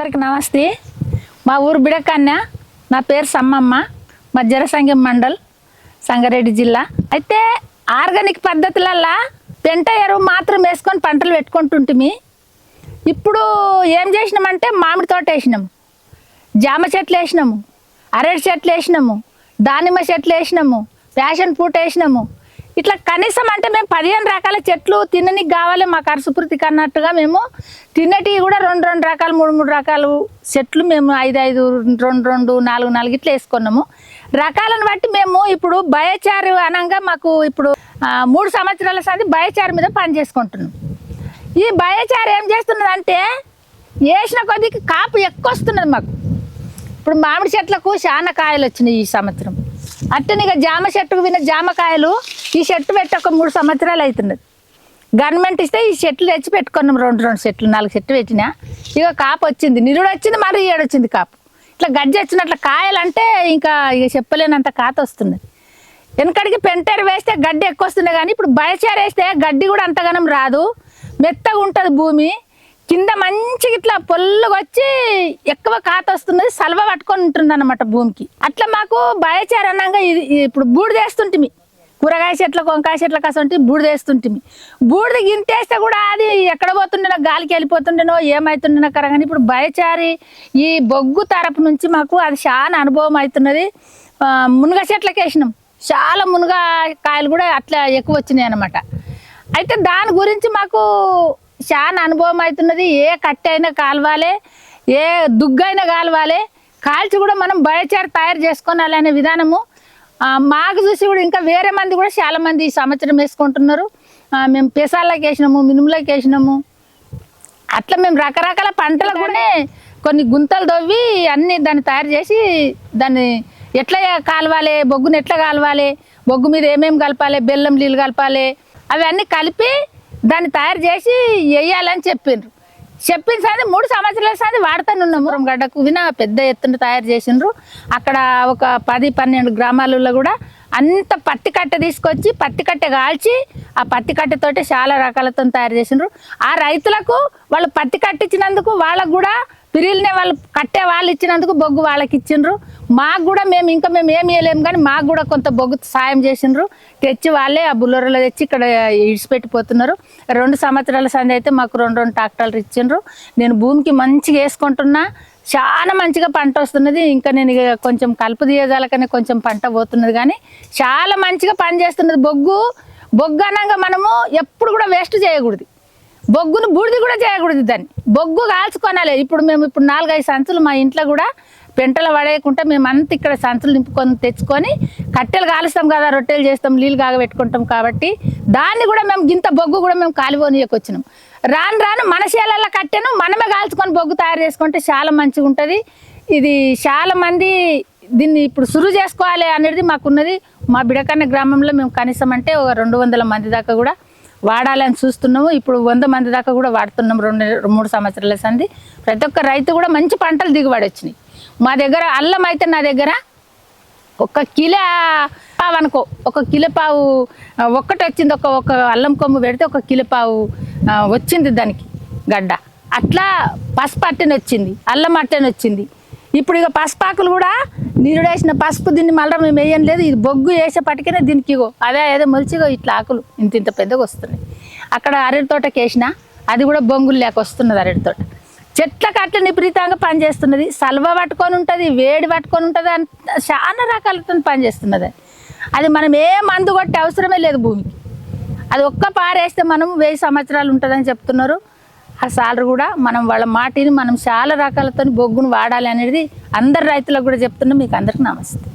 నమస్తే. మా ఊరు బిడకన్య. నా పేరు సమ్మమ్మ. మా జనసంఘం మండల్ సంగారెడ్డి జిల్లా. అయితే ఆర్గానిక్ పద్ధతులల్లా పెంట ఎరువు మాత్రం వేసుకొని పంటలు పెట్టుకుంటుంటిమి. ఇప్పుడు ఏం చేసినామంటే మామిడి తోట వేసినాము జామ చెట్లు వేసినాము. అరటి చెట్లు వేసినాము. దానిమ్మ చెట్లు వేసినాము. ప్యాషన్ ఫ్రూట్ వేసినాము. ఇట్లా కనీసం అంటే మేము పదిహేను రకాల చెట్లు తిననికి కావాలి మాకు అరసుపృతికి అన్నట్టుగా మేము తినేటివి కూడా రెండు రెండు రకాలు మూడు మూడు రకాలు చెట్లు మేము ఐదు ఐదు రెండు రెండు నాలుగు నాలుగు ఇట్లా వేసుకున్నాము. రకాలను బట్టి మేము ఇప్పుడు బయచారు అనగా మాకు ఇప్పుడు మూడు సంవత్సరాల సంది బయచారు మీద పని చేసుకుంటున్నాం. ఈ బయచారు ఏం చేస్తున్నది అంటే వేసిన కొద్దికి కాపు ఎక్కువ వస్తున్నది మాకు. ఇప్పుడు మామిడి చెట్లకు చాలా కాయలు వచ్చినాయి ఈ సంవత్సరం. అట్టని ఇక జామ చెట్టుకు విన్న జామకాయలు ఈ చెట్టు పెట్టి ఒక మూడు సంవత్సరాలు అవుతున్నది. గవర్నమెంట్ ఇస్తే ఈ చెట్లు తెచ్చి పెట్టుకున్నాం రెండు రెండు చెట్లు నాలుగు చెట్లు పెట్టినా. ఇక కాపు వచ్చింది. నిరుడు వచ్చింది మరి ఏడు వచ్చింది కాపు. ఇట్లా గజ్జి వచ్చినట్ల కాయలు అంటే ఇంకా ఇక చెప్పలేనంత కాత వస్తుంది వెనకడికి పెంటేరు వేస్తే గడ్డి ఎక్కువ వస్తుంది కానీ ఇప్పుడు బయచారు వేస్తే గడ్డి కూడా అంతగానం రాదు. మెత్తగా ఉంటుంది భూమి. కింద మంచిగా ఇట్లా పొల్లుగా వచ్చి ఎక్కువ కాత వస్తున్నది సలవ పట్టుకొని ఉంటుంది అనమాట భూమికి. అట్లా మాకు భయచారణంగా ఇది ఇప్పుడు బూడిద వేస్తుంటిమి. కూరగాయ చెట్లకు వంకాయ చెట్లకు అసంటి బూడిద వేస్తుంటిమి. బూడిద గింతేస్తే కూడా అది ఎక్కడ పోతుండేనో గాలికి వెళ్ళిపోతుండేనో ఏమవుతుండేనో కర ఇప్పుడు భయచారి ఈ బొగ్గు తరపు నుంచి మాకు అది చాలా అనుభవం అవుతున్నది. మునగ చెట్లకి వేసినాం. చాలా మునగ కాయలు కూడా అట్లా ఎక్కువ వచ్చినాయి అనమాట అయితే దాని గురించి మాకు చాలా అనుభవం అవుతున్నది. ఏ కట్టె అయినా ఏ దుగ్గైనా కాలవాలే. కాల్చి కూడా మనం బయచారు తయారు చేసుకోవాలి అనే విధానము. మాకు చూసి కూడా ఇంకా వేరే మంది కూడా చాలా మంది ఈ సంవత్సరం వేసుకుంటున్నారు. మేము పెసాలకి వేసినాము మినుములకి వేసినాము. అట్లా మేము రకరకాల పంటలు కూడా కొన్ని గుంతలు తవ్వి అన్ని దాన్ని తయారు చేసి దాన్ని ఎట్లా కాలవాలి బొగ్గుని ఎట్లా కాలవాలి బొగ్గు మీద ఏమేమి కలపాలి బెల్లం నీళ్ళు కలపాలి అవి అన్నీ కలిపి దాన్ని తయారు చేసి వేయాలని చెప్పిండ్రు. చెప్పిన సారి మూడు సంవత్సరాల సారి వాడుతూనే ఉన్నాము. గడ్డకు విన పెద్ద ఎత్తున తయారు చేసిండ్రు. అక్కడ ఒక పది పన్నెండు గ్రామాలలో కూడా అంత పత్తి కట్టె తీసుకొచ్చి పత్తి కట్టె కాల్చి ఆ పత్తి కట్టెతోటి చాలా రకాలతో తయారు చేసిండ్రు. ఆ రైతులకు వాళ్ళు పత్తి కట్టించినందుకు వాళ్ళకు కూడా పిరిలినే వాళ్ళు కట్టే వాళ్ళు ఇచ్చినందుకు బొగ్గు వాళ్ళకి ఇచ్చిండ్రు. మాకు కూడా మేము ఇంకా మేము ఏమి వేయలేము కానీ మాకు కూడా కొంత బొగ్గు సాయం చేసిండ్రు. తెచ్చి వాళ్ళే ఆ బుల్లెరలో తెచ్చి ఇక్కడ ఇడిచిపెట్టిపోతున్నారు. రెండు సంవత్సరాల సంది అయితే మాకు రెండు రెండు ట్రాక్టర్లు ఇచ్చిండ్రు. నేను భూమికి మంచిగా వేసుకుంటున్నా. చాలా మంచిగా పంట వస్తున్నది. ఇంకా నేను కొంచెం కలుపు తీయజాలకనే కొంచెం పంట పోతున్నది కానీ చాలా మంచిగా పని చేస్తున్నది బొగ్గు. బొగ్గు అనగా మనము ఎప్పుడు కూడా వేస్ట్ చేయకూడదు. బొగ్గును బూడిది కూడా చేయకూడదు దాన్ని. బొగ్గు కాల్చుకోనాలి. ఇప్పుడు మేము ఇప్పుడు నాలుగైదు సంచులు మా ఇంట్లో కూడా పెంటలు పడేయకుండా మేము ఇక్కడ సంచులు నింపుకొని తెచ్చుకొని కట్టెలు కాలుస్తాం కదా రొట్టెలు చేస్తాం నీళ్ళు కాగబెట్టుకుంటాం కాబట్టి దాన్ని కూడా మేము గింత బొగ్గు కూడా మేము కాలిపోనీయకొచ్చినాం రాను రాను మన శేలల్లో కట్టెను మనమే కాల్చుకొని బొగ్గు తయారు చేసుకుంటే చాలా మంచిగా ఉంటుంది. ఇది చాలా మంది దీన్ని ఇప్పుడు సురు చేసుకోవాలి అనేది మాకున్నది. మా బిడకన్న గ్రామంలో మేము కనీసం అంటే ఒక రెండు వందల మంది దాకా కూడా వాడాలని చూస్తున్నాము ఇప్పుడు వంద మంది దాకా కూడా వాడుతున్నాం రెండు మూడు సంవత్సరాల సంది. ప్రతి ఒక్క రైతు కూడా మంచి పంటలు దిగుబడి వచ్చినాయి. మా దగ్గర అల్లం అయితే నా దగ్గర ఒక కిలో పావు అనుకో. ఒక కిలో పావు ఒక్కటి వచ్చింది. ఒక ఒక అల్లం కొమ్ము పెడితే ఒక కిలో పావు వచ్చింది దానికి గడ్డ. అట్లా పసుపు అట్టని వచ్చింది. అల్లం అట్టని వచ్చింది. ఇప్పుడు ఇక పసుపాకులు కూడా నీరు వేసిన పసుపు దీన్ని మళ్ళీ మేము వేయం లేదు ఇది బొగ్గు వేసేపటికనే దీనికి ఇగో. అదే అదే మొలిచిగో ఇట్లా ఆకులు. ఇంత ఇంత పెద్దగా వస్తున్నాయి. అక్కడ అరటి తోటకి వేసిన అది కూడా బొంగులు లేక వస్తున్నది అరటి తోట. చెట్లకు అట్లా విపరీతంగా పనిచేస్తున్నది. సల్వ పట్టుకొని ఉంటుంది వేడి పట్టుకొని ఉంటుంది అంత చాలా రకాలతో పనిచేస్తున్నది అది మనం ఏ మందు కొట్టే అవసరమే లేదు భూమికి. అది ఒక్క పారేస్తే మనం వెయ్యి సంవత్సరాలు ఉంటుందని చెప్తున్నారు. ఆ సాలరు కూడా మనం వాళ్ళ మాటిని మనం చాలా రకాలతో బొగ్గును వాడాలి అనేది అందరు రైతులకు కూడా చెప్తున్నా మీకు అందరికి నమస్తే.